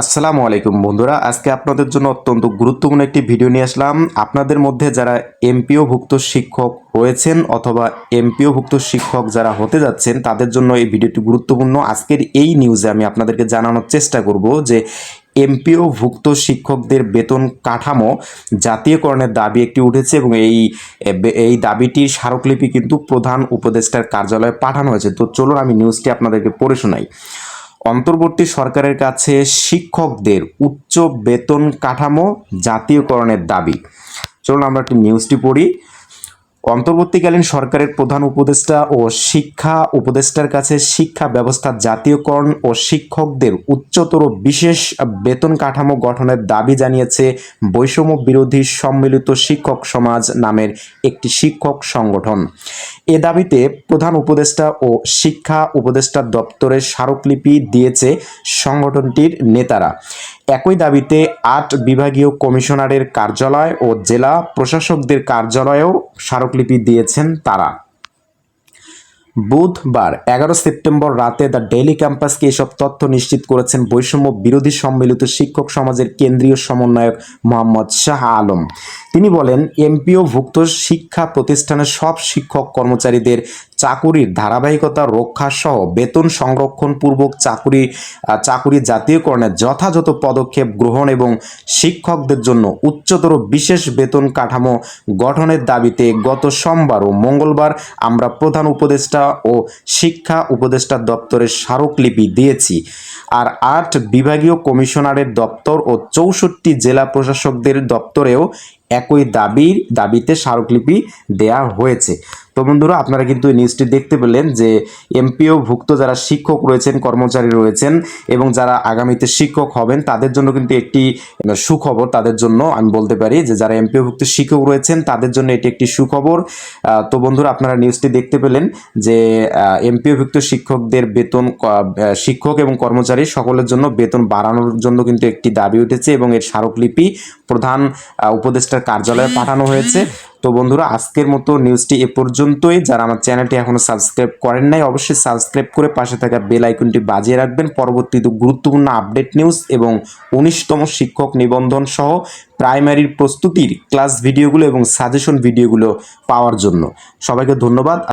আসসালামু আলাইকুম বন্ধুরা, আজকে আপনাদের জন্য অত্যন্ত গুরুত্বপূর্ণ একটি ভিডিও নিয়ে আসলাম। আপনাদের মধ্যে যারা এমপিও ভুক্ত শিক্ষক রয়েছেন অথবা এমপিও ভুক্ত শিক্ষক যারা হতে যাচ্ছেন, তাদের জন্য এই ভিডিওটি গুরুত্বপূর্ণ। আজকের এই নিউজে আমি আপনাদেরকে জানানোর চেষ্টা করব যে এমপিও ভুক্ত শিক্ষকদের বেতন কাঠামো জাতীয়করণের দাবি একটি উঠেছে এবং এই এই দাবিটির স্মারকলিপি কিন্তু প্রধান উপদেষ্টার কার্যালয়ে পাঠানো হয়েছে। তো চলুন আমি নিউজটি আপনাদেরকে পড়ে শোনাই। অন্তর্বর্তী সরকারের কাছে শিক্ষকদের উচ্চ বেতন কাঠামো জাতীয়করণের দাবি। চলুন আমরা একটি নিউজটি পড়ি। অন্তর্বর্তীকালীন সরকারের প্রধান উপদেষ্টা ও শিক্ষা উপদেষ্টার কাছে শিক্ষা ব্যবস্থা জাতীয়করণ ও শিক্ষকদের উচ্চতর বিশেষ বেতন কাঠামো গঠনের দাবি জানিয়েছে বৈষম্য বিরোধী সম্মিলিত শিক্ষক সমাজ নামের একটি শিক্ষক সংগঠন। এ দাবিতে প্রধান উপদেষ্টা ও শিক্ষা উপদেষ্টা দপ্তরের স্মারকলিপি দিয়েছে সংগঠনটির নেতারা। একই দাবিতে আট বিভাগীয় কমিশনারের কার্যালয় ও জেলা প্রশাসকদের কার্যালয়েও স্মারকলিপি দিয়েছেন তারা। বুধবার এগারো সেপ্টেম্বর রাতে দ্য ডেইলি ক্যাম্পাসকে এসব তথ্য নিশ্চিত করেছেন বৈষম্য বিরোধী সম্মিলিত শিক্ষক সমাজের কেন্দ্রীয় সমন্বয়ক মোহাম্মদ শাহ আলম। তিনি বলেন এমপিও ভুক্ত শিক্ষা প্রতিষ্ঠানের সব শিক্ষক কর্মচারীদের চাকুরির ধারাবাহিকতা রক্ষা সহ বেতন সংরক্ষণ পূর্বক চাকুরি চাকুরি জাতীয়করণের যথাযথ পদক্ষেপ গ্রহণ এবং শিক্ষকদের জন্য উচ্চতর বিশেষ বেতন কাঠামো গঠনের দাবিতে গত সোমবার ও মঙ্গলবার আমরা প্রধান উপদেষ্টা ও শিক্ষা উপদেষ্টা দপ্তরের স্মারকলিপি দিয়েছি। আর আট বিভাগীয় কমিশনারের দপ্তর ও চৌষট্টি জেলা প্রশাসকদের দপ্তরেও একই দাবির দাবিতে স্মারকলিপি দেয়া হয়েছে। তো বন্ধুরা, আপনারা কিন্তু এই নিউজটি দেখতে পেলেন যে এমপিও ভুক্ত যারা শিক্ষক রয়েছেন, কর্মচারী রয়েছেন এবং যারা আগামীতে শিক্ষক হবেন, তাদের জন্য কিন্তু একটি সুখবর, তাদের জন্য আমি বলতে পারি যে যারা এমপিও ভুক্ত শিক্ষক রয়েছেন, তাদের জন্য এটি একটি সুখবর। তো বন্ধুরা, আপনারা নিউজটি দেখতে পেলেন যে এমপিও ভুক্ত শিক্ষকদের বেতন শিক্ষক এবং কর্মচারী সকলের জন্য বেতন বাড়ানোর জন্য কিন্তু একটি দাবি উঠেছে এবং এর স্মারকলিপি প্রধান উপদেষ্টার কার্যালয়ে পাঠানো হয়েছে। তো বন্ধুরা, আজকের মতো নিউজটি এ পর্যন্তই। যারা আমার চ্যানেলটি এখনও সাবস্ক্রাইব করেন নাই, অবশ্যই সাবস্ক্রাইব করে পাশে থাকা বেল আইকনটি বাজিয়ে রাখবেন। পরবর্তীতে গুরুত্বপূর্ণ আপডেট নিউজ এবং উনিশতম শিক্ষক নিবন্ধন সহ প্রাইমারির প্রস্তুতির ক্লাস ভিডিওগুলো এবং সাজেশন ভিডিওগুলো পাওয়ার জন্য। সবাইকে ধন্যবাদ।